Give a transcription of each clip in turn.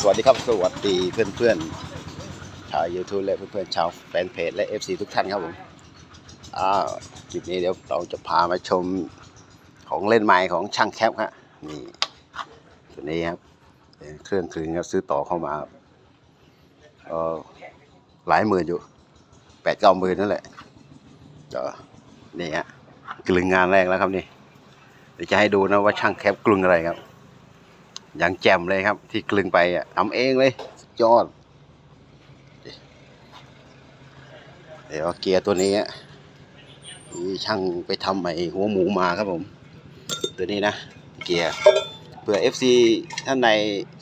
สวัสดีครับ สวัสดีเพื่อนๆชาว YouTube และเพื่อนๆชาวแฟนเพจและ FC ทุกท่านครับผมอ่าคลิปนี้เดี๋ยวเราจะพามาชมของเล่นใหม่ของช่างแคปฮะนี่ตัวนี้ครับเป็นเครื่องคลึงครับซื้อต่อเข้ามาเออหลายหมื่นอยู่แปดเก้าหมื่นนั่นแหละก็นี่ฮะกลึงงานแรกแล้วครับนี่เดี๋ยวจะให้ดูนะว่าช่างแคปกลึงอะไรครับ อย่างแจ่มเลยครับ ที่กลึงไปทำเองเลยยอด เดี๋ยวเกียร์ตัวนี้นี่ช่างไปทำใหม่หัวหมูมาครับผม ตัวนี้นะ เกียร์เผื่อ FC ท่านใด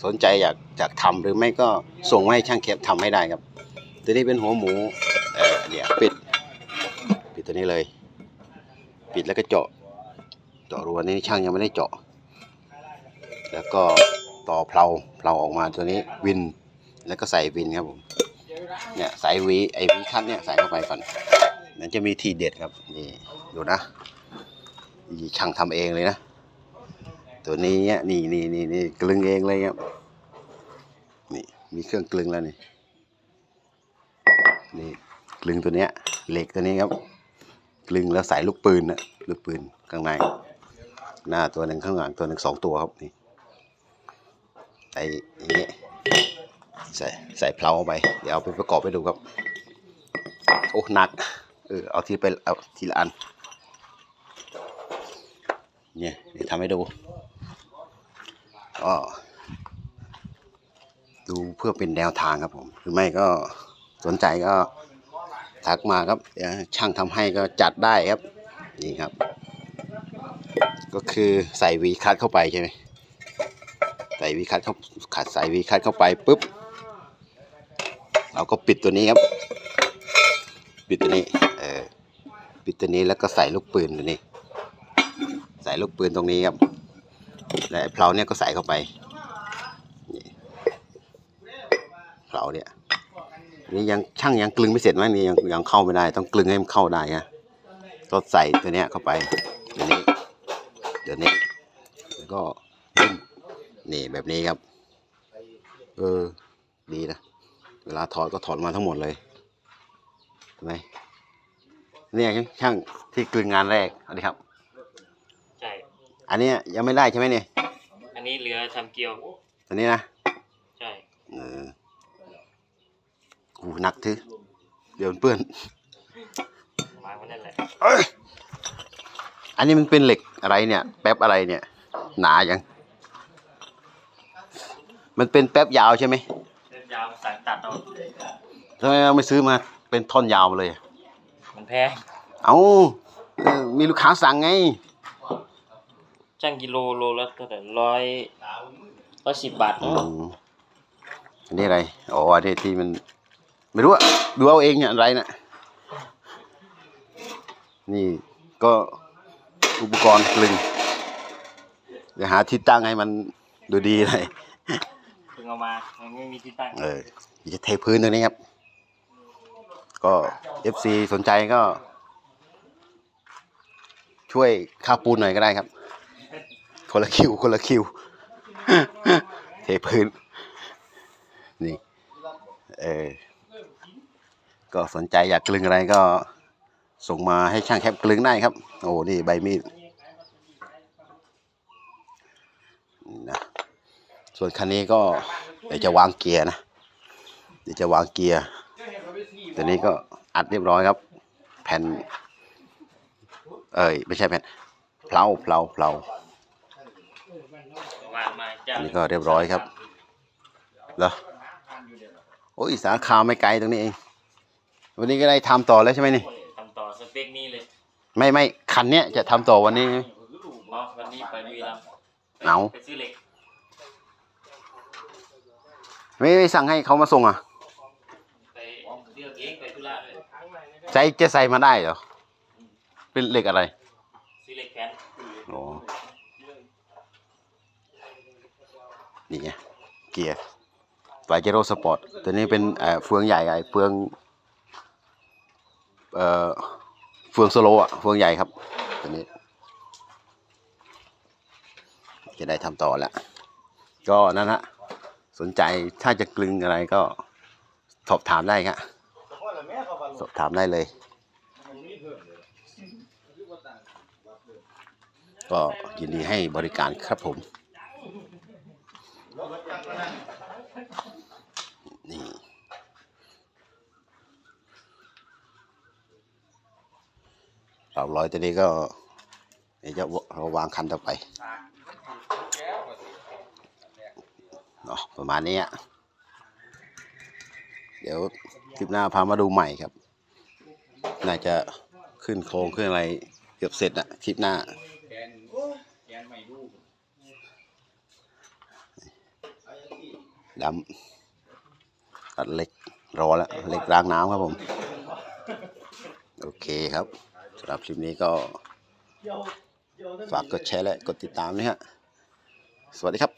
สนใจอยากอยากทำหรือไม่ก็ส่งมาให้ช่างเคปทำให้ได้ครับ ตัวนี้เป็นหัวหมูเออเดี๋ยวปิด ปิดตัวนี้เลย ปิดแล้วก็เจาะ เจาะรูนี้ช่างยังไม่ได้เจาะ แล้วก็ต่อเพลาเพลาออกมาตัวนี้วิน แล้วก็ใส่วินครับผมเนี่ยใส่วีไอวีคัทเนี่ยใส่เข้าไปก่อนมันจะมีทีเด็ดครับนี่ดูนะนี่ช่างทำเองเลยนะ ตัวนี้เนี่ยนี่นี่นี่นี่กลึงเองเลยครับนี่มีเครื่องกลึงแล้วนี่นี่กลึงตัวเนี้ยเหล็กตัวนี้ครับกลึงแล้วใส่ลูกปืนนะลูกปืนข้างใน หน้าตัวหนึ่งข้างหลังตัวหนึ่งสองตัวครับนี่ ส่อย่างนี้ใส่ใส่เพลาเข้าไป เดี๋ยวเอาไปประกอบไปดูครับ โอ้หนัก เออเอาทีไปเอาทีละอัน เนี่ยเดี๋ยวทำให้ดูก็ดูเพื่อเป็นแนวทางครับผม หรือไม่ก็สนใจก็ทักมาครับช่างทำให้ก็จัดได้ครับ นี่ครับ ก็คือใส่วีคัทเข้าไปใช่ไหม ส่วีคัทเข้าขัดใส่วีคัทเข้าไปปุ๊บเราก็ปิดตัวนี้ครับ ปิดตัวนี้เออปิดตัวนี้แล้วก็ใส่ลูกปืนตัวนี้ ใส่ลูกปืนตรงนี้ครับและเพลาเนี่ยก็ใส่เข้าไปเพลาเนี่ยนี่ยังช่างยังกลึงไม่เสร็จไหมนี่ยังยังเข้าไม่ได้ ต้องกลึงให้มันเข้าได้นะก็ใส่ตัวเนี้ยเข้าไปตัวนี้เดี๋ยวนี้แล้วก็ นี่แบบนี้ครับ เออ ดีนะ เวลาถอดก็ถอดมาทั้งหมดเลยเห็นไหมเนี่ยช่างที่กลึงงานแรกสวัสดีครับ ใช่ อันเนี้ยยังไม่ได้ใช่ไหมเนี่ย อันนี้เหลือทำเกลียวตัวนี้นะ ใช่ เออกูหนักถือเดี๋ยวมันเปื้อน หมายมันนั่นแหละเอ้ยอันนี้มันเป็นเหล็กอะไรเนี่ย แป๊บอะไรเนี่ย หนายัง มันเป็นแป๊บยาวใช่ไหมเส้นยาวสั่งตัดเอาทำไมเราไม่ซื้อมาเป็นท่อนยาวมาเลยมันแพงเอาเออมีลูกค้าสั่งไงช่างกิโลโลละเท่าไหร่ร้อยร้อยสิบบาทอืมอันนี้อะไร อ๋อ อันนี้ที่มัน ไม่รู้อะดูเอาเองเนี่ยอะไรนะนี่ก็อุปกรณ์กลึง เดี๋ยวหาที่ตั้งให้มันดูดีเลยเพิ่ งเอามามันไม่มีที่ตั้งเออจะเทพื้นตรงนี้ครับ ก็ FC สนใจก็ ช่วยค่าปูนหน่อยก็ได้ครับ คนละคิว คนละคิว เทพื้น นี่ เออ ก็สนใจอยากกลึงอะไรก็ส่งมาให้ช่างแคปกลึงได้ครับ โอ้ นี่ใบมีดนะ ส่วนคันนี้ก็เดี๋ยวจะวางเกียร์นะ เดี๋ยวจะวางเกียร์ตัวนี้ก็อัดเรียบร้อยครับ แผ่น เอ้ยไม่ใช่แผ่นเพลาเพลาเพลาวางมาจ้าอันนี้ก็เรียบร้อยครับเหรอโอ้ยสาขาไม่ไกลตรงนี้เอง วันนี้ก็ได้ทำต่อแล้วใช่ไหมนี่ทำต่อสเปคนี้เลย ไม่ไม่คันเนี้ยจะทำต่อวันนี้ใช่ไหมเนาะวันนี้ไปบุรีรัมย์เอาไปซื้อเหล็ก ไม่ไม่สั่งให้เขามาส่งอะไปเลือกเองไปธุระเลยใส่จะใส่มาได้เหรอ เป็นเหล็กอะไรซื้อเหล็กแผ่นอ๋อนี่ไงเกียร์ไฟเจโร่สปอร์ตตัวนี้เป็นเอ่อเฟืองใหญ่ไอ้เฟืองเอ่อเฟืองสโลว์อะเฟืองใหญ่ครับตัวนี้ จะได้ทำต่อแล้วก็นั่นฮะ สนใจถ้าจะกลึงอะไรก็สอบถามได้ครับสอบถามได้เลย ก็ยินดีให้บริการครับผม นี่เราร้อยตัวนี้ก็เดี๋ยวจะเราวางคันต่อไป เนาะประมาณนี้เดี๋ยวคลิปหน้าพามาดูใหม่ครับ น่าจะขึ้นโครงขึ้นอะไรเกือบเสร็จอะคลิปหน้าดำตัดเหล็กรอแล้วเหล็กรางน้ำครับผม โอเคครับสำหรับคลิปนี้ก็ฝากกดแชร์และกดติดตามนะฮะ สวัสดีครับ